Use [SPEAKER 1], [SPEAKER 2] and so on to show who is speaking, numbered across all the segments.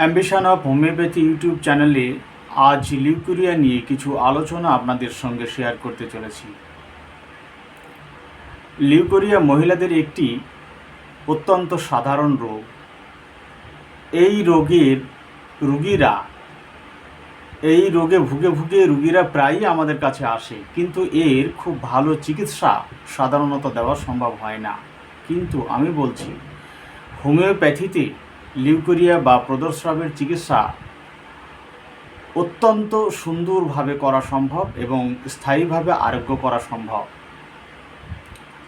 [SPEAKER 1] Ambition of homeopathy YouTube চ্যানেলে আজ লিউকুরিয়া নিয়ে কিছু আলোচনা আপনাদের সঙ্গে শেয়ার করতে চলেছি। লিউকোরিয়া মহিলাদের একটি অত্যন্ত সাধারণ রোগ। এই রোগের রুগীরা, এই রোগে ভুগে ভুগে রুগীরা প্রায়ই আমাদের কাছে আসে, কিন্তু এর খুব ভালো চিকিৎসা সাধারণত দেওয়া সম্ভব হয় না। কিন্তু আমি বলছি, হোমিওপ্যাথিতে লিউকোরিয়া বা প্রদর্শনের চিকিৎসা অত্যন্ত সুন্দরভাবে করা সম্ভব এবং স্থায়ীভাবে আরোগ্য করা সম্ভব।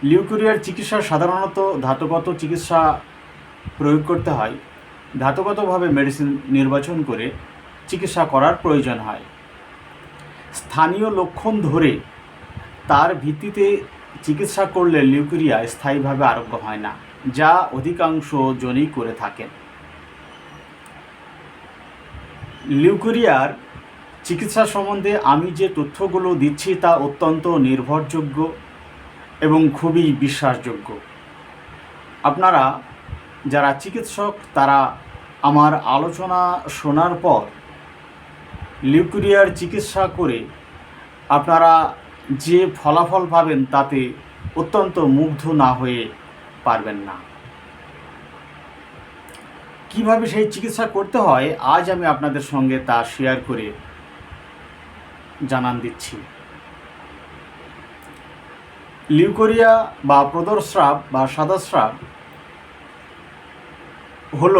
[SPEAKER 1] লিউকোরিয়ার চিকিৎসা সাধারণত ধাতুগত চিকিৎসা প্রয়োগ করতে হয়। ধাতুগতভাবে মেডিসিন নির্বাচন করে চিকিৎসা করার প্রয়োজন হয়। স্থানীয় লক্ষণ ধরে তার ভিত্তিতে চিকিৎসা করলে লিউকোরিয়া স্থায়ীভাবে আরোগ্য হয় না, যা অধিকাংশ জনই করে থাকেন। লিউকোরিয়ার চিকিৎসা সম্বন্ধে আমি যে তথ্যগুলো দিচ্ছি তা অত্যন্ত নির্ভরযোগ্য এবং খুবই বিশ্বাসযোগ্য। আপনারা যারা চিকিৎসক, তারা আমার আলোচনা শোনার পর লিউকোরিয়ার চিকিৎসা করে আপনারা যে ফলাফল পাবেন তাতে অত্যন্ত মুগ্ধ না হয়ে পারবেন না। কীভাবে সেই চিকিৎসা করতে হয়, আজ আমি আপনাদের সঙ্গে তা শেয়ার করে জানান দিচ্ছি। লিউকোরিয়া বা প্রদরস্রাব বা সাদাস্রাব হল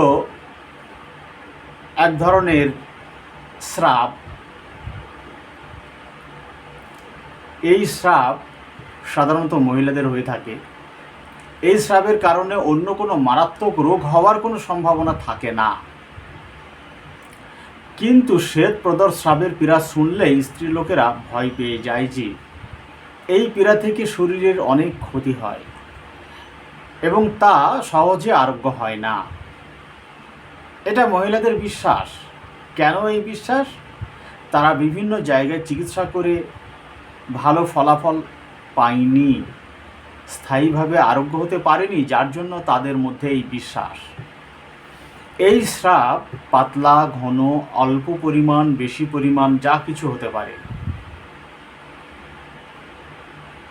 [SPEAKER 1] এক ধরনের স্রাব। এই স্রাব সাধারণত মহিলাদের হয়ে থাকে। এই স্রাবের কারণে অন্য কোনো মারাত্মক রোগ হওয়ার কোনো সম্ভাবনা থাকে না। কিন্তু শ্বেত প্রদর স্রাবের পীড়া শুনলেই স্ত্রী লোকেরা ভয় পেয়ে যায় যে, এই পীড়া থেকে শরীরের অনেক ক্ষতি হয় এবং তা সহজে আরোগ্য হয় না। এটা মহিলাদের বিশ্বাস। কেন এই বিশ্বাস? তারা বিভিন্ন জায়গায় চিকিৎসা করে ভালো ফলাফল পায়নি। স্থায়ীভাবে আরোগ্য হতে পারেনি, যার জন্য তাদের মধ্যে এই বিশ্বাস। এই স্রাব পাতলা, ঘন, অল্প পরিমাণ, বেশি পরিমাণ, যা কিছু হতে পারে।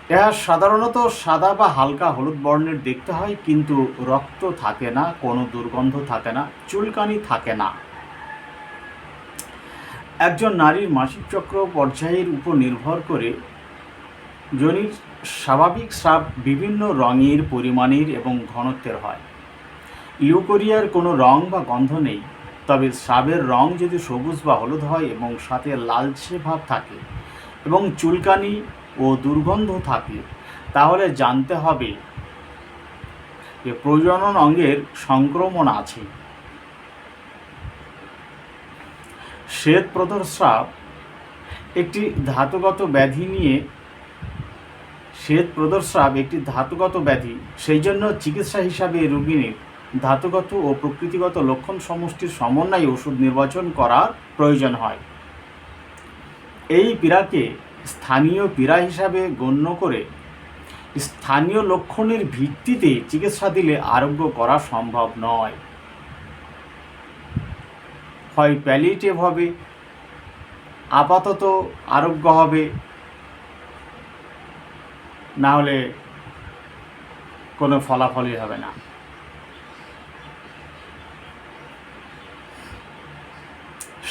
[SPEAKER 1] এটা সাধারণত সাদা বা হালকা হলুদ বর্ণের দেখতে হয়, কিন্তু রক্ত থাকে না, কোনো দুর্গন্ধ থাকে না, চুলকানি থাকে না। একজন নারীর মাসিক চক্র পর্যায়ের উপর নির্ভর করে যোনির স্বাভাবিক স্রাব বিভিন্ন রঙের, পরিমাণের এবং ঘনত্বের হয়। লিউকোরিয়ার কোনো রং বা গন্ধ নেই, তবে স্রাবের রং যদি সবুজ বা হলুদ হয় এবং সাথে লালচে ভাব থাকে এবং চুলকানি ও দুর্গন্ধ থাকে, তাহলে জানতে হবে যে প্রজনন অঙ্গের সংক্রমণ আছে। শ্বেত প্রদর্শাব একটি ধাতুগত ব্যাধি নিয়ে শ্বেত প্রদর্শাব একটি ধাতুগত ব্যাধি, সেই জন্য চিকিৎসা হিসাবে রোগিনীর ধাতুগত ও প্রকৃতিগত লক্ষণ সমষ্টির সমন্বয়ে ওষুধ নির্বাচন করার প্রয়োজন হয়। এই পীড়াকে স্থানীয় পীড়া হিসাবে গণ্য করে স্থানীয় লক্ষণের ভিত্তিতে চিকিৎসা দিলে আরোগ্য করা সম্ভব নয়। হয় প্যালিটিভ হবে, আপাতত আরোগ্য হবে না হলে কোনো ফলাফলই হবে না।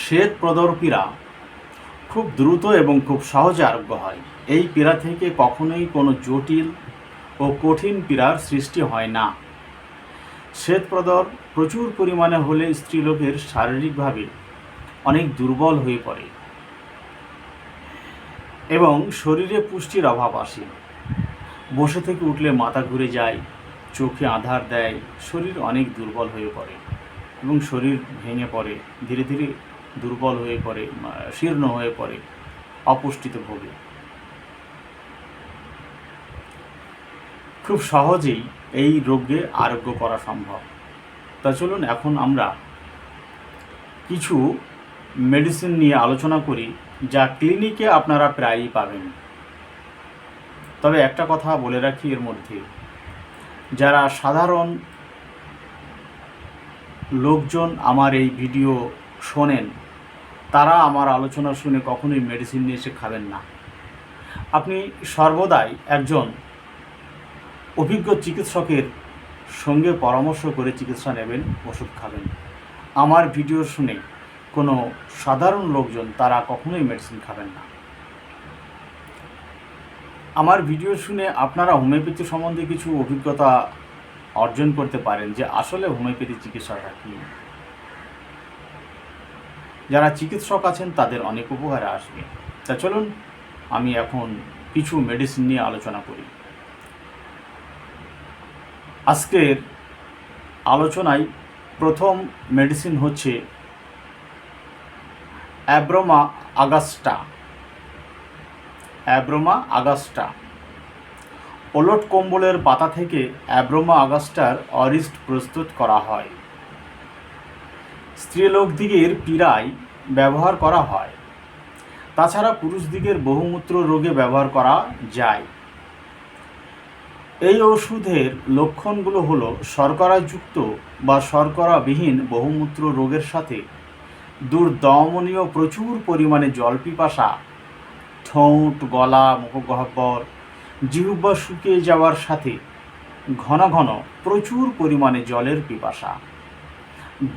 [SPEAKER 1] শ্বেত প্রদর পীড়া খুব দ্রুত এবং খুব সহজে আরোগ্য হয়। এই পীড়া থেকে কখনোই কোনো জটিল ও কঠিন পীড়ার সৃষ্টি হয় না। শ্বেতপ্রদর প্রচুর পরিমাণে হলে স্ত্রীলোকের শারীরিকভাবে অনেক দুর্বল হয়ে পড়ে এবং শরীরে পুষ্টির অভাব আসে। বসে থেকে উঠলে মাথা ঘুরে যায়, চোখে আধার দেয়, শরীর অনেক দুর্বল হয়ে পড়ে এবং শরীর ভেঙে পড়ে, ধীরে ধীরে দুর্বল হয়ে পড়ে শীর্ণ হয়ে পড়ে, অপুষ্টিতে ভোগে। খুব সহজেই এই রোগে আরোগ্য করা সম্ভব। তা চলুন এখন আমরা কিছু মেডিসিন নিয়ে আলোচনা করি, যা ক্লিনিকে আপনারা প্রায়ই পাবেন। তবে একটা কথা বলে রাখি এর মধ্যে। যারা সাধারণ লোকজন আমার এই ভিডিও শোনেন, তারা আমার আলোচনা শুনে কখনোই মেডিসিন নিয়ে এসে খাবেন না। আপনি সর্বদাই একজন অভিজ্ঞ চিকিৎসকের সঙ্গে পরামর্শ করে চিকিৎসা নেবেন, ওষুধ খাবেন। আমার ভিডিও শুনে কোনো সাধারণ লোকজন তারা কখনোই মেডিসিন খাবেন না। আমার ভিডিও শুনে আপনারা হোমিওপ্যাথি সম্বন্ধে কিছু অভিজ্ঞতা অর্জন করতে পারেন যে আসলে হোমিওপ্যাথি চিকিৎসাটা কী? যারা চিকিৎসক আছেন, তাদের অনেক উপকারে আসবে। তা চলুন, আমি এখন কিছু মেডিসিন নিয়ে আলোচনা করি। আজকের আলোচনায় প্রথম মেডিসিন হচ্ছে অ্যাব্রোমা আগাস্টা অ্যাব্রোমা আগাস্টা। ওলট কম্বলের পাতা থেকে অ্যাব্রোমা আগাস্টার অরিস্ট প্রস্তুত করা হয়। স্ত্রীলোকদিগের পীড়ায় ব্যবহার করা হয়। তাছাড়া পুরুষদিগের বহুমূত্র রোগে ব্যবহার করা যায়। এই ওষুধের লক্ষণগুলো হলো শর্করাযুক্ত বা শর্করাবিহীন বহুমূত্র রোগের সাথে দুর্দমনীয় প্রচুর পরিমাণে জল পিপাসা ঠোঁট গলা মুখগহ্বর, জিহ্বা শুকিয়ে যাওয়ার সাথে ঘন ঘন প্রচুর পরিমাণে জলের পিপাসা।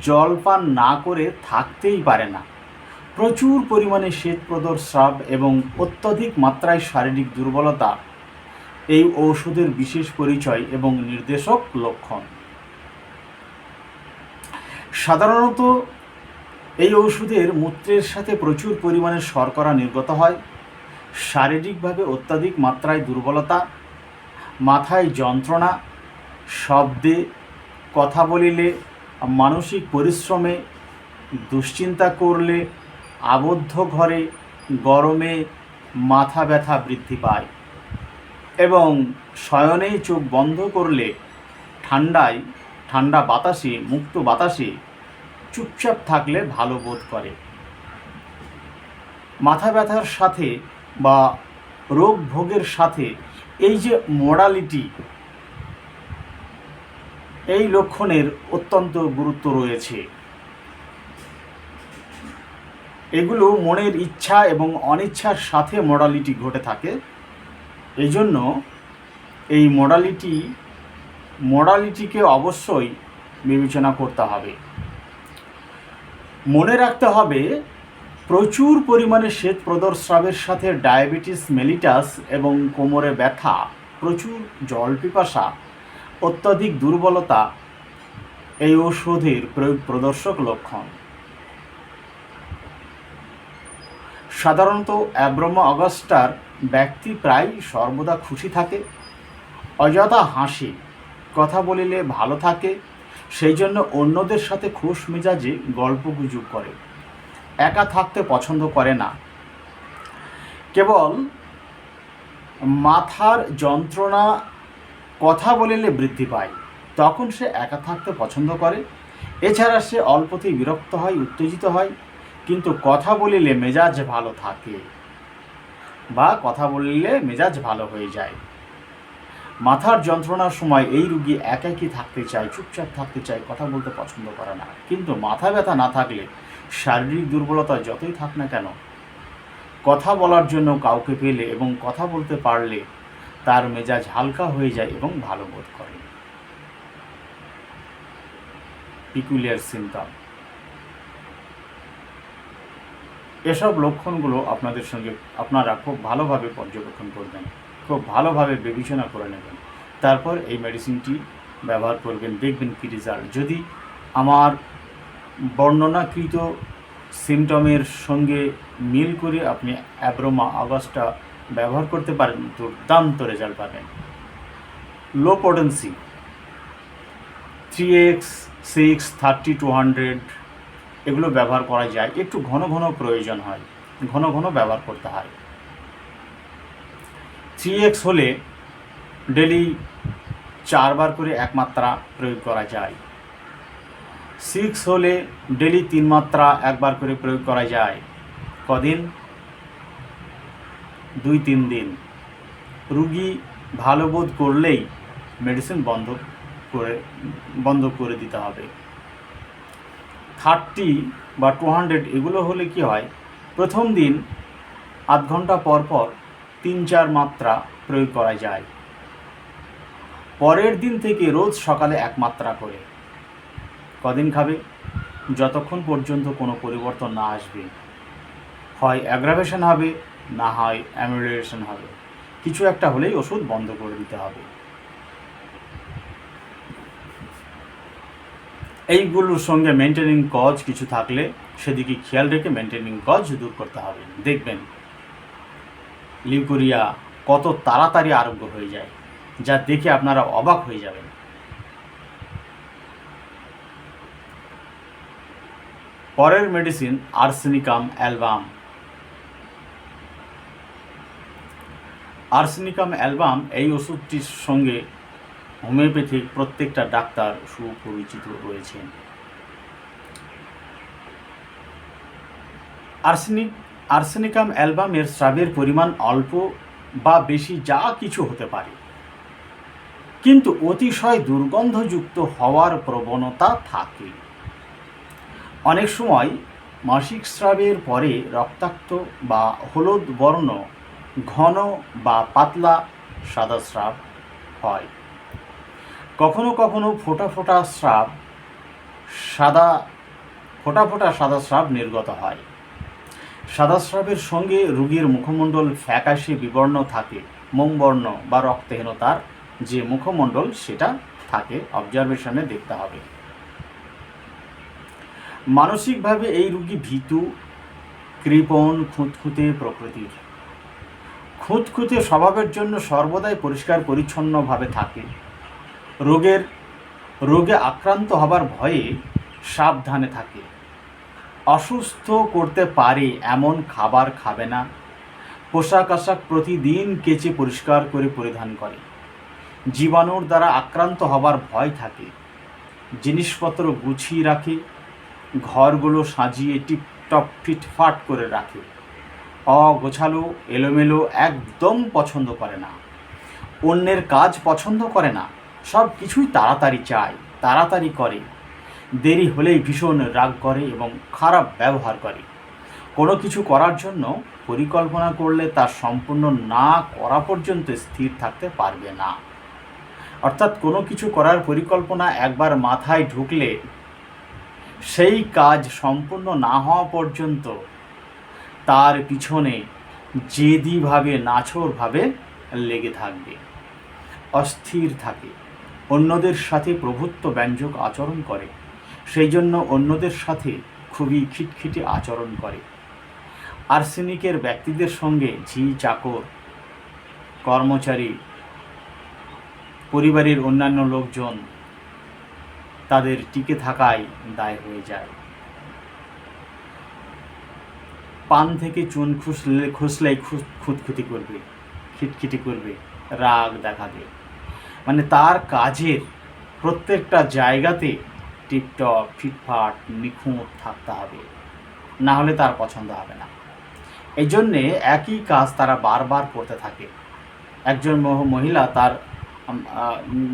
[SPEAKER 1] জল পান না করে থাকতেই পারে না। প্রচুর পরিমাণে শ্বেতপ্রদর স্রাব এবং অত্যধিক মাত্রায় শারীরিক দুর্বলতা এই ঔষধের বিশেষ পরিচয় এবং নির্দেশক লক্ষণ। সাধারণত এই ঔষধের মূত্রের সাথে প্রচুর পরিমাণে শর্করা নির্গত হয়। শারীরিকভাবে অত্যাধিক মাত্রায় দুর্বলতা, মাথায় যন্ত্রণা, শব্দে কথা বলিলে, মানসিক পরিশ্রমে দুশ্চিন্তা করলে, আবদ্ধ ঘরে গরমে মাথা ব্যথা বৃদ্ধি পায় এবং শয়নে চোখ বন্ধ করলে ঠান্ডায়, ঠান্ডা বাতাসে, মুক্ত বাতাসে চুপচাপ থাকলে ভালো বোধ করে। মাথা ব্যথার সাথে বা রোগ ভোগের সাথে এই যে মডালিটি এই লক্ষণের অত্যন্ত গুরুত্ব রয়েছে। এগুলো মনের ইচ্ছা এবং অনিচ্ছার সাথে মডালিটি ঘটে থাকে। এই জন্য এই মডালিটি মডালিটিকে অবশ্যই বিবেচনা করতে হবে। মনে রাখতে হবে প্রচুর পরিমাণে শ্বেত প্রদর্স্রাবের সাথে ডায়াবেটিস মেলিটাস এবং কোমরে ব্যথা, প্রচুর জল পিপাসা, অত্যাধিক দুর্বলতা এই ঔষধের প্রয়োগ প্রদর্শক লক্ষণ। সাধারণত অ্যাব্রোমা অগাস্টার ব্যক্তি প্রায় সর্বদা খুশি থাকে, অযথা হাসি, কথা বলিলে ভালো থাকে, সেই জন্য অন্যদের সাথে খুশ মেজাজে গল্প গুজব করে। একা থাকতে পছন্দ করে না। কেবল মাথার যন্ত্রণা, কথা বলিলে বৃদ্ধি পায়, তখন সে একা থাকতে পছন্দ করে। এছাড়া সে অল্পতেই বিরক্ত হয়, উত্তেজিত হয়, কিন্তু কথা বলিলে মেজাজ ভালো থাকে বা কথা বললে মেজাজ ভালো হয়ে যায়। মাথার যন্ত্রণার সময় এই রুগী একাকী থাকতে চায়, চুপচাপ থাকতে চায়, কথা বলতে পছন্দ করে না। কিন্তু মাথা ব্যথা না থাকলে শারীরিক দুর্বলতা যতই থাক না কেন, কথা বলার জন্য কাউকে পেলে এবং কথা বলতে পারলে তার মেজাজ হালকা হয়ে যায় এবং ভালো বোধ করে। পিকুলিয়ার সিমটম এসব লক্ষণগুলো আপনাদের সঙ্গে, আপনারা খুব ভালোভাবে পর্যবেক্ষণ করবেন। খুব ভালোভাবে বিবেচনা করে নেবেন। তারপর এই মেডিসিনটি ব্যবহার করবেন, দেখবেন কী রেজাল্ট যদি আমার বর্ণনাকৃত সিমটমের সঙ্গে মিল করে আপনি অ্যাব্রোমা আগস্টটা ব্যবহার করতে পারেন, দুর্দান্ত রেজাল্ট পাবেন। Low potency three x six thirty two hundred এগুলো ব্যবহার করা যায়। একটু ঘন ঘন প্রয়োজন হয়, ঘন ঘন ব্যবহার করতে হয়। থ্রি এক্স হলে ডেলি চারবার করে এক মাত্রা প্রয়োগ করা যায়। সিক্স হলে ডেলি তিন মাত্রা একবার করে প্রয়োগ করা যায়। কদিন? দুই তিন দিন। রুগী ভালো বোধ করলেই মেডিসিন বন্ধ করে বন্ধ করে দিতে হবে। থার্টি বা টু হান্ড্রেড এগুলো হলে কি হয়? প্রথম দিন আধ ঘণ্টা পর পর তিন চার মাত্রা প্রয়োগ করা যায়। পরের দিন থেকে রোজ সকালে এক মাত্রা করে। কদিন খাবে? যতক্ষণ পর্যন্ত কোনো পরিবর্তন না আসবে। হয় অ্যাগ্রাভেশন হবে, না হয় অ্যামিউলেশন হবে। কিছু একটা হলেই ওষুধ বন্ধ করে দিতে হবে। এইগুলোর সঙ্গে মেনটেনিং কজ কিছু থাকলে সেদিকে খেয়াল রেখে মেনটেনিং কজ দূর করতে হবে। দেখবেন। লিউকোরিয়া কত তাড়াতাড়ি আরোগ্য হয়ে যায়, যা দেখে আপনারা অবাক হয়ে যাবেন। পরের medicine arsenicum album arsenicum album এই ওষুধটির সঙ্গে হোমিওপ্যাথিক প্রত্যেকটা ডাক্তার সুপরিচিত রয়েছেন। আর্সেনিক আর্সেনিকাম অ্যালবামের স্রাবের পরিমাণ অল্প বা বেশি যা কিছু হতে পারে। কিন্তু অতিশয় দুর্গন্ধযুক্ত হওয়ার প্রবণতা থাকে। অনেক সময় মাসিক স্রাবের পরে রক্তাক্ত বা হলুদ বর্ণ, ঘন বা পাতলা সাদা স্রাব হয়। কখনো কখনো ফোটা ফোটা স্রাব, সাদা, ফোটা ফোটা সাদা স্রাব নির্গত হয়। সাদা স্রাবের সঙ্গে রোগীর মুখমণ্ডল ফ্যাকাশে বিবর্ণ থাকে, মোমবর্ণ বা রক্তহীনতার যে মুখমণ্ডল, সেটা থাকে। অবজারভেশনে দেখতে হবে। মানসিকভাবে এই রুগী ভীতু, কৃপণ, খুঁতখুঁতে প্রকৃতির। খুঁতখুঁতে স্বভাবের জন্য সর্বদাই পরিষ্কার, পরিচ্ছন্নভাবে থাকে। রোগের, রোগে আক্রান্ত হবার ভয়ে সাবধানে থাকে। অসুস্থ করতে পারে, এমন খাবার খাবে না। পোশাক আশাক প্রতিদিন কেচে পরিষ্কার করে পরিধান করে। জীবাণুর দ্বারা আক্রান্ত হবার ভয় থাকে। জিনিসপত্র গুছিয়ে রাখে, ঘরগুলো সাজিয়ে টিপটপ, ফিটফাট করে রাখে। অগোছালো, এলোমেলো, একদম পছন্দ করে না। অন্যের কাজ পছন্দ করে না। সব কিছুই তাড়াতাড়ি চায়, তাড়াতাড়ি করে। দেরি হলেই ভীষণ রাগ করে এবং খারাপ ব্যবহার করে। কোনো কিছু করার জন্য পরিকল্পনা করলে তা সম্পূর্ণ না করা পর্যন্ত স্থির থাকতে পারবে না। অর্থাৎ কোনো কিছু করার পরিকল্পনা একবার মাথায় ঢুকলে সেই কাজ সম্পূর্ণ না হওয়া পর্যন্ত তার পিছনে জেদিভাবে নাছরভাবে লেগে থাকবে, অস্থির থাকে। অন্যদের সাথে প্রভুত্ব ব্যঞ্জক আচরণ করে। সেই জন্য অন্যদের সাথে খুবই খিটখিটে আচরণ করে। আর্সেনিকের ব্যক্তিদের সঙ্গে ঝি, চাকর, কর্মচারী, পরিবারের অন্যান্য লোকজন তাদের টিকে থাকায় দায় হয়ে যায়। পান থেকে চুন খুসলে, খুসলেই খুঁতখুতি করবে, খিটখিটি করবে, রাগ দেখাবে। মানে তার কাজের প্রত্যেকটা জায়গাতে টিপটপ ফিটফাট, নিখুঁত থাকতে হবে। না হলে তার পছন্দ হবে না। এই জন্যে একই কাজ তারা বারবার করতে থাকে। একজন মহিলা তার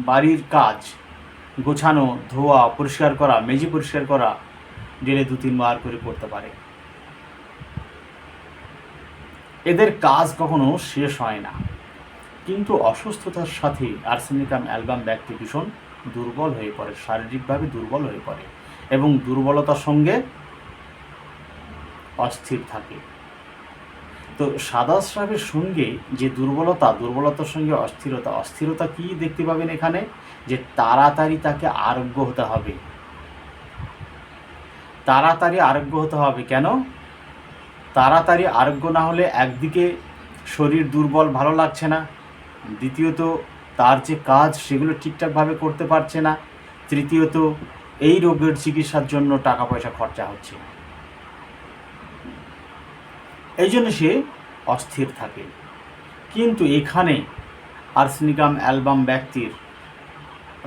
[SPEAKER 1] বাড়ির কাজ গোছানো, ধোয়া, পরিষ্কার করা, মেঝে পরিষ্কার করা ডেলে দু তিনবার করে করতে পারে। এদের কাজ কখনো শেষ হয় না। কিন্তু অসুস্থতার সাথে আর্সেনিকাম অ্যালবাম ব্যক্তি ভীষণ দুর্বল হয়ে পড়ে, শারীরিকভাবে দুর্বল হয়ে পড়ে এবং দুর্বলতার সঙ্গে অস্থির থাকে। তো সাদা স্রাবের সঙ্গে যে দুর্বলতা, দুর্বলতার সঙ্গে অস্থিরতা অস্থিরতা কি দেখতে পাবেন এখানে? যে তাড়াতাড়ি তাকে আরোগ্য হতে হবে। তাড়াতাড়ি আরোগ্য হতে হবে কেন? তাড়াতাড়ি আরোগ্য না হলে একদিকে শরীর দুর্বল, ভালো লাগছে না। দ্বিতীয়ত তার যে কাজ সেগুলো ঠিকঠাকভাবে করতে পারছে না, তৃতীয়ত এই রোগের চিকিৎসার জন্য টাকা পয়সা খরচা হচ্ছে। এই জন্য সে অস্থির থাকে। কিন্তু এখানে আর্সেনিকাম অ্যালবাম ব্যক্তির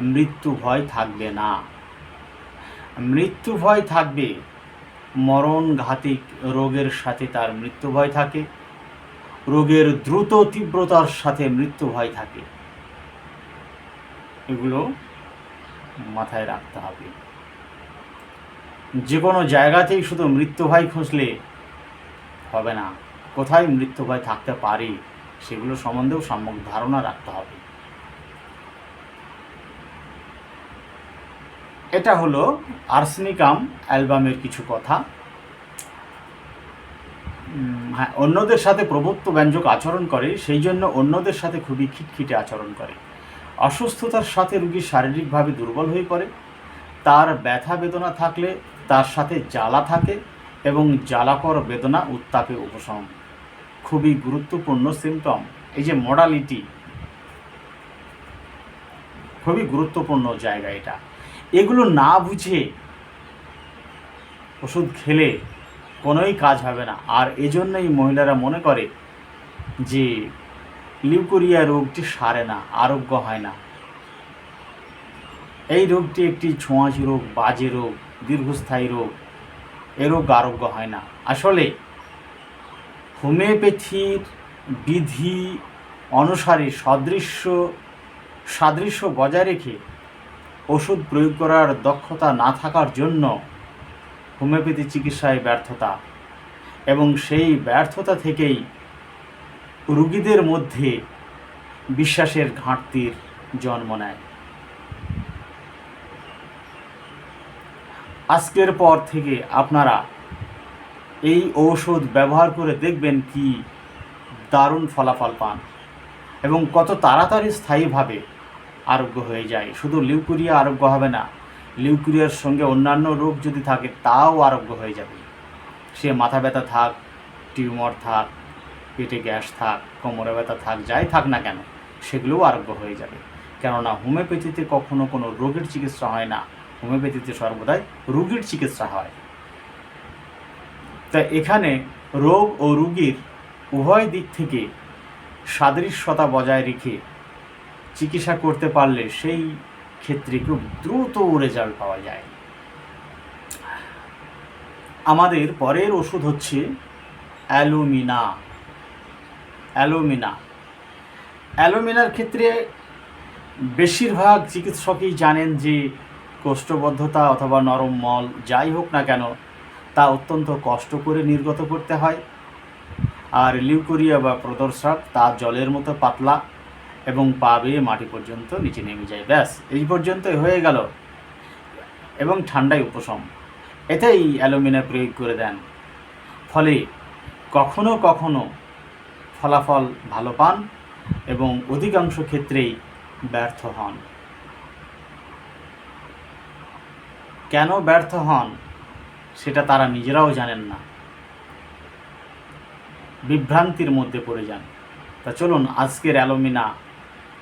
[SPEAKER 1] মৃত্যু ভয় থাকবে না। মৃত্যু ভয় থাকবে মরণ ঘাতিক রোগের সাথে তার মৃত্যু ভয় থাকে, রোগের দ্রুত তীব্রতার সাথে মৃত্যু ভয় থাকে। এগুলো মাথায় রাখতে হবে। যে কোনো জায়গাতেই শুধু মৃত্যু ভয় খুঁজলে হবে না। কোথায় মৃত্যু ভয় থাকতে পারে, সেগুলো সম্বন্ধেও সম্যক ধারণা রাখতে হবে। এটা হলো আর্সেনিকাম অ্যালবামের কিছু কথা। হ্যাঁ অন্যদের সাথে প্রভুত্ব ব্যঞ্জক আচরণ করে, সেই জন্য অন্যদের সাথে খুবই খিটখিটে আচরণ করে। অসুস্থতার সাথে রুগী শারীরিকভাবে দুর্বল হয়ে পড়ে। তার ব্যথা বেদনা থাকলে তার সাথে জ্বালা থাকে এবং জ্বালাকর বেদনা উত্তাপে উপশম। খুবই গুরুত্বপূর্ণ সিমটম এই যে মডালিটি খুবই গুরুত্বপূর্ণ জায়গা এটা। এগুলো না বুঝে ওষুধ খেলে কোনোই কাজ হবে না। আর এজন্যই মহিলারা মনে করে যে লিউকোরিয়া রোগটি সারে না, আরোগ্য হয় না। এই রোগটি একটি ছোঁয়াচি রোগ, বাজে রোগ, দীর্ঘস্থায়ী রোগ। এ রোগ আরোগ্য হয় না। আসলে হোমিওপ্যাথির বিধি অনুসারে সদৃশ্য, সাদৃশ্য বজায় রেখে ওষুধ প্রয়োগ করার দক্ষতা না থাকার জন্য হোমিওপ্যাথি চিকিৎসায় ব্যর্থতা এবং সেই ব্যর্থতা থেকেই রুগীদের মধ্যে বিশ্বাসের ঘাটতির জন্ম নেয়। আজকের পর থেকে আপনারা এই ঔষধ ব্যবহার করে দেখবেন কি দারুণ ফলাফল পান এবং কত তাড়াতাড়ি স্থায়ীভাবে আরোগ্য হয়ে যায়। শুধু লিউকুরিয়া আরোগ্য হবে না, লিউকুরিয়ার সঙ্গে অন্যান্য রোগ যদি থাকে, তাও আরোগ্য হয়ে যাবে। সে মাথা ব্যথা থাক, টিউমার থাক পেটে গ্যাস থাক, কোমরে ব্যথা থাক, যাই থাক না কেন, সেগুলোও আরোগ্য হয়ে যাবে। কেননা হোমিওপ্যাথিতে কখনো কোনো রোগের চিকিৎসা হয় না। হোমিওপ্যাথিতে সর্বদাই রোগীর চিকিৎসা হয়। তাই এখানে রোগ ও রুগীর উভয় দিক থেকে সাদৃশ্যতা বজায় রেখে চিকিৎসা করতে পারলে সেই ক্ষেত্রে খুব দ্রুত রেজাল্ট পাওয়া যায়। আমাদের পরের ওষুধ হচ্ছে অ্যালুমিনা। অ্যালুমিনা। অ্যালুমিনার ক্ষেত্রে বেশিরভাগ চিকিৎসকই জানেন যে কোষ্ঠবদ্ধতা অথবা নরম মল যাই হোক না কেন, তা অত্যন্ত কষ্ট করে নির্গত করতে হয়। আর লিউকোরিয়া বা প্রদর্শক তা জলের মতো পাতলা এবং পা বেয়ে মাটি পর্যন্ত নিচে নেমে যায়। ব্যাস, এই পর্যন্তই হয়ে গেল। এবং ঠান্ডায় উপশম। এতেই অ্যালুমিনা প্রয়োগ করে দেন। ফলে কখনো কখনো ফলাফল ভালো পান এবং অধিকাংশ ক্ষেত্রেই ব্যর্থ হন। কেন ব্যর্থ হন সেটা তারা নিজেরাও জানেন না। বিভ্রান্তির মধ্যে পড়ে যান। তা চলুন আজকের অ্যালোমিনা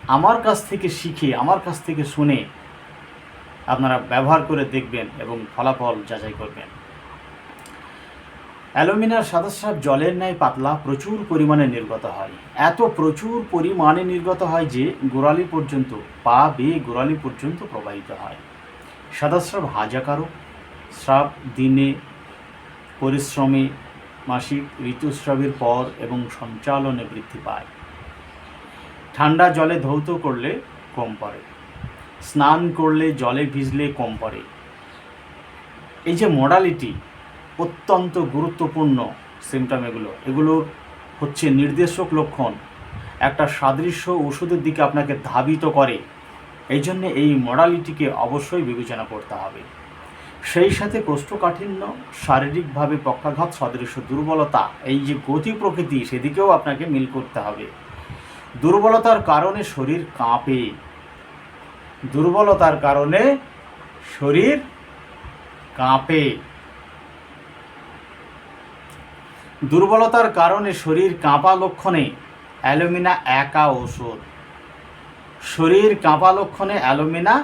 [SPEAKER 1] আমার কাছ থেকে শিখে, আমার কাছ থেকে শুনে আপনারা ব্যবহার করে দেখবেন এবং ফলাফল যাচাই করবেন। অ্যালুমিনার সাদাস্রাব জলের ন্যায় পাতলা, প্রচুর পরিমাণে নির্গত হয়। এত প্রচুর পরিমাণে নির্গত হয় যে গোড়ালি পর্যন্ত, পা বেয়ে গোড়ালি পর্যন্ত প্রবাহিত হয়। সাদাস্রাব হাজাকারক, স্রাব দিনে, পরিশ্রমে, মাসিক ঋতুস্রাবের পর এবং সঞ্চালনে বৃদ্ধি পায়। ঠান্ডা জলে ধৌত করলে কম পড়ে। স্নান করলে জলে ভিজলে কম পড়ে। এই যে মডালিটি অত্যন্ত গুরুত্বপূর্ণ সিমটম এগুলো। এগুলো হচ্ছে নির্দেশক লক্ষণ। একটা সাদৃশ্য ওষুধের দিকে আপনাকে ধাবিত করে। এই জন্যে এই মডালিটিকে অবশ্যই বিবেচনা করতে হবে। সেই সাথে কোষ্ঠকাঠিন্য, শারীরিকভাবে পক্ষাঘাত, সদৃশ্য দুর্বলতা, এই যে গতি প্রকৃতি, সেদিকেও আপনাকে মিল করতে হবে। দুর্বলতার কারণে শরীর কাঁপে। দুর্বলতার কারণে শরীর কাঁপে। দুর্বলতার কারণে শরীর কাঁপা লক্ষণে অ্যালুমিনা একা ওষুধ। শরীর কাঁপা লক্ষণে অ্যালুমিনা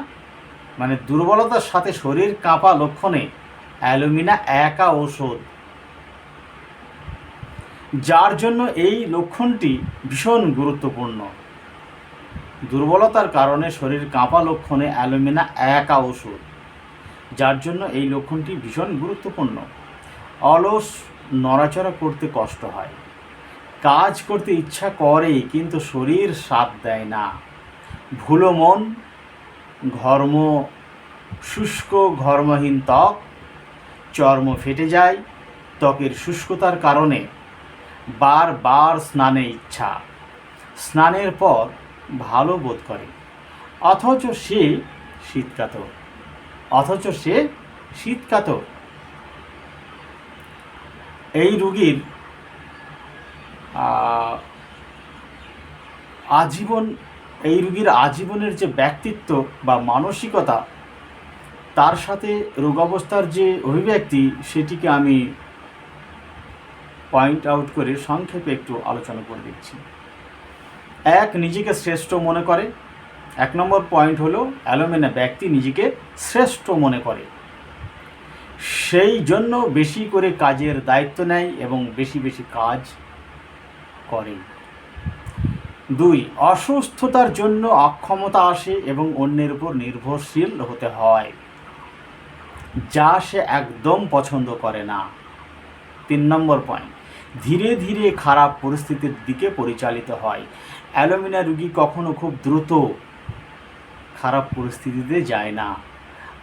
[SPEAKER 1] মানে দুর্বলতার সাথে শরীর কাঁপা লক্ষণে অ্যালুমিনা একা ওষুধ। যার জন্য এই লক্ষণটি ভীষণ গুরুত্বপূর্ণ। দুর্বলতার কারণে শরীর কাঁপা লক্ষণে অ্যালুমিনা একা ওষুধ। যার জন্য এই লক্ষণটি ভীষণ গুরুত্বপূর্ণ। অলস নড়াচড়া করতে কষ্ট হয়। কাজ করতে ইচ্ছা করে, কিন্তু শরীর সাথ দেয় না। ভুলো মন, ঘর্ম শুষ্ক, ঘর্মহীন ত্বক, চর্ম ফেটে যায়, ত্বকের শুষ্কতার কারণে। বারবার স্নানে ইচ্ছা। স্নানের পর ভালো বোধ করে। অথচ সে শীতকাতর। অথচ সে শীতকাতর। এই রুগীর আজীবন, এই রুগীর আজীবনের যে ব্যক্তিত্ব বা মানসিকতা, তার সাথে রোগাবস্থার যে অভিব্যক্তি, সেটিকে আমি পয়েন্ট আউট করে সংক্ষেপে একটু আলোচনা করে দিচ্ছি। এক, নিজেকে শ্রেষ্ঠ মনে করে। এক নম্বর পয়েন্ট হলো, অ্যালোমেনা ব্যক্তি নিজেকে শ্রেষ্ঠ মনে করে। সেই জন্য বেশি করে কাজের দায়িত্ব নেয় এবং বেশি বেশি কাজ করে। দুই, অসুস্থতার জন্য অক্ষমতা আসে এবং অন্যের উপর নির্ভরশীল হতে হয়, যা সে একদম পছন্দ করে না। তিন নম্বর পয়েন্ট ধীরে ধীরে খারাপ পরিস্থিতির দিকে পরিচালিত হয়। অ্যালোমিনা রুগী কখনো খুব দ্রুত খারাপ পরিস্থিতিতে যায় না।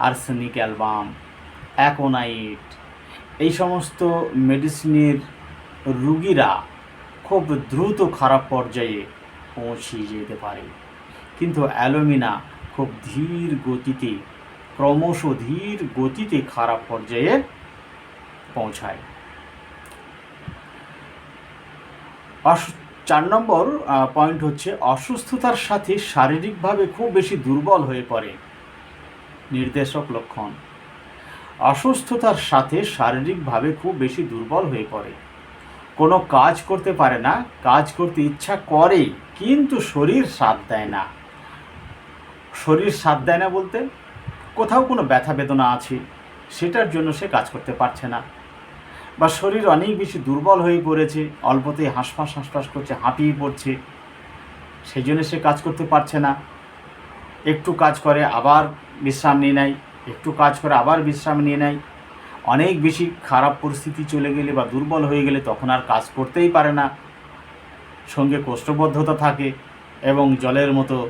[SPEAKER 1] Arsenic album aconite. এই সমস্ত মেডিসিনের রুগীরা খুব দ্রুত খারাপ পর্যায়ে পৌঁছে যেতে পারে। কিন্তু অ্যালোমিনা খুব ধীর গতিতে, ক্রমশ ধীর গতিতে খারাপ পর্যায়ে পৌঁছায়। চার নম্বর পয়েন্ট হচ্ছে অসুস্থতার সাথে শারীরিকভাবে খুব বেশি দুর্বল হয়ে পড়ে। নির্দেশক লক্ষণ। অসুস্থতার সাথে শারীরিকভাবে খুব বেশি দুর্বল হয়ে পড়ে। কোনো কাজ করতে পারে না, কাজ করতে ইচ্ছা করে, কিন্তু শরীর সাথ দেয় না। শরীর সাথ দেয় না বলতে কোথাও কোনো ব্যথা বেদনা আছে, সেটার জন্য সে কাজ করতে পারছে না। বা শরীর অনেক বেশি দুর্বল হয়ে পড়েছে অল্পতেই হাঁসফাঁস হাঁসফাঁস করছে, হাঁপিয়ে পড়ছে, সেই জন্য সে কাজ করতে পারছে না। একটু কাজ করে, আবার বিশ্রাম নিয়ে নেয়। একটু কাজ করে আবার বিশ্রাম নিয়ে নেয়। অনেক বেশি খারাপ পরিস্থিতি চলে গেলে বা দুর্বল হয়ে গেলে তখন আর কাজ করতেই পারে না। সঙ্গে কোষ্ঠবদ্ধতা থাকে এবং জলের মতো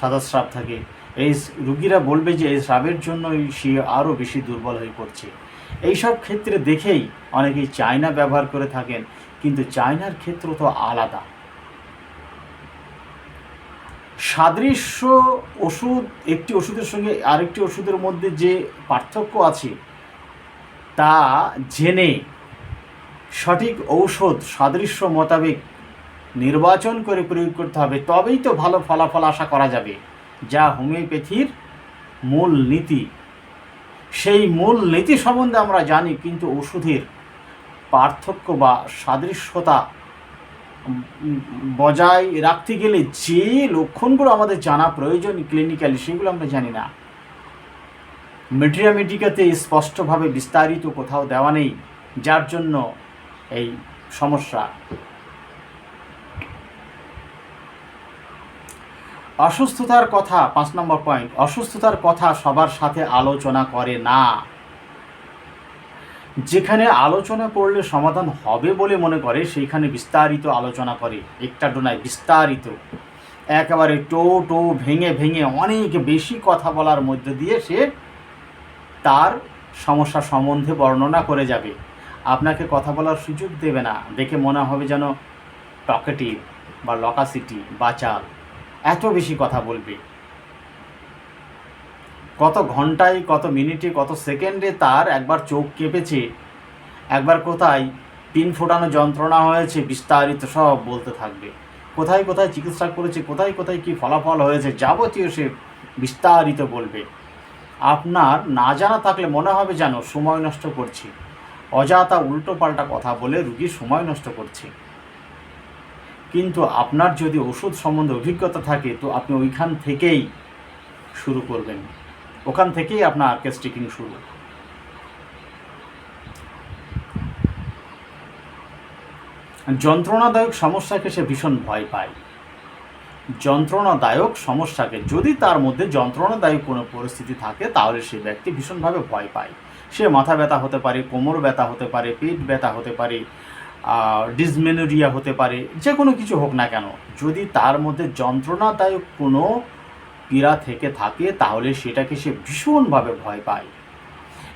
[SPEAKER 1] সাদা স্রাব থাকে। এই রুগীরা বলবে যে, এই স্রাবের জন্যই সে আরও বেশি দুর্বল হয়ে পড়ছে। এইসব ক্ষেত্রে দেখেই অনেকেই চায়না ব্যবহার করে থাকেন, কিন্তু চায়নার ক্ষেত্র তো আলাদা। সাদৃশ্য ওষুধ, একটি ওষুধের সঙ্গে আরেকটি ওষুধের মধ্যে যে পার্থক্য আছে, তা জেনে সঠিক ঔষধ সাদৃশ্য মোতাবেক নির্বাচন করে প্রয়োগ করতে হবে। তবেই তো ভালো ফলাফল আশা করা যাবে, যা হোমিওপ্যাথির মূল নীতি। সেই মূল নীতি সম্বন্ধে আমরা জানি, কিন্তু ওষুধের পার্থক্য বা সাদৃশ্যতা বজায় রাখতে গেলে যে লক্ষণগুলো আমাদের জানা প্রয়োজন ক্লিনিক্যালি সেগুলো আমরা জানি না। মেটেরিয়া মেডিকাতে স্পষ্টভাবে বিস্তারিত কোথাও দেওয়া নেই, যার জন্য এই সমস্যা। অসুস্থতার কথা, পাঁচ নম্বর পয়েন্ট অসুস্থতার কথা সবার সাথে আলোচনা করে না। যেখানে আলোচনা করলে সমাধান হবে বলে মনে করে, সেইখানে বিস্তারিত আলোচনা করে। একটা ডোনায় বিস্তারিত। একেবারে টো টো ভেঙে ভেঙে অনেক বেশি কথা বলার মধ্য দিয়ে সে তার সমস্যা সম্বন্ধে বর্ণনা করে যাবে। আপনাকে কথা বলার সুযোগ দেবে না। দেখে মনে হবে যেন টকেটিভ বা লকাসিটি বা চাল এত বেশি কথা বলবে। কত ঘন্টায়, কত মিনিটে, কত সেকেন্ডে তার একবার চোখ কেঁপেছে। একবার কোথায় পিন ফোটানো যন্ত্রণা হয়েছে, বিস্তারিত সব বলতে থাকবে। কোথায় কোথায় চিকিৎসা করেছে, কোথায় কোথায় কি ফলাফল হয়েছে, যাবতীয় সে বিস্তারিত বলবে। আপনার না জানা থাকলে মনে হবে যেন সময় নষ্ট করছি। অযথা উল্টো পাল্টা কথা বলে রুগী সময় নষ্ট করছে। কিন্তু আপনার যদি ওষুধ সম্বন্ধে অভিজ্ঞতা থাকে, তো আপনি ওইখান থেকেই শুরু করবেন। ওখান থেকেই আপনার কেস্টিকিং শুরু। যন্ত্রণাদায়ক সমস্যাকে সে ভীষণ ভয় পায়। যন্ত্রণাদায়ক সমস্যাকে যদি তার মধ্যে যন্ত্রণাদায়ক কোনো পরিস্থিতি থাকে, তাহলে সে ব্যক্তি ভীষণভাবে ভয় পায়। সে মাথা ব্যথা হতে পারে, কোমর ব্যথা হতে পারে, পেট ব্যথা হতে পারে ডিসমেনোরিয়া হতে পারে যে কোনো কিছু হোক না কেন, যদি তার মধ্যে যন্ত্রণাদায়ক কোনো পীড়া থেকে থাকে, তাহলে সেটাকে সে ভীষণভাবে ভয় পায়।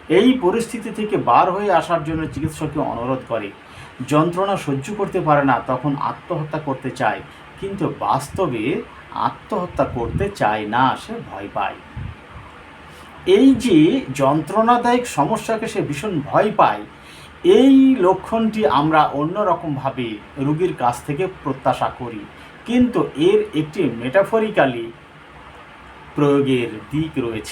[SPEAKER 1] এই পরিস্থিতি থেকে বার হয়ে আসার জন্য চিকিৎসককে অনুরোধ করে, যন্ত্রণা সহ্য করতে পারে না, তখন আত্মহত্যা করতে চায়। কিন্তু বাস্তবে আত্মহত্যা করতে চায় না, সে ভয় পায়। এই যে যন্ত্রণাদায়ক সমস্যাকে সে ভীষণ ভয় পায়, এই লক্ষণটি আমরা অন্যরকমভাবে রুগীর কাছ থেকে প্রত্যাশা করি। কিন্তু এর একটি মেটাফরিক্যালি প্রয়োগের দিক রয়েছে।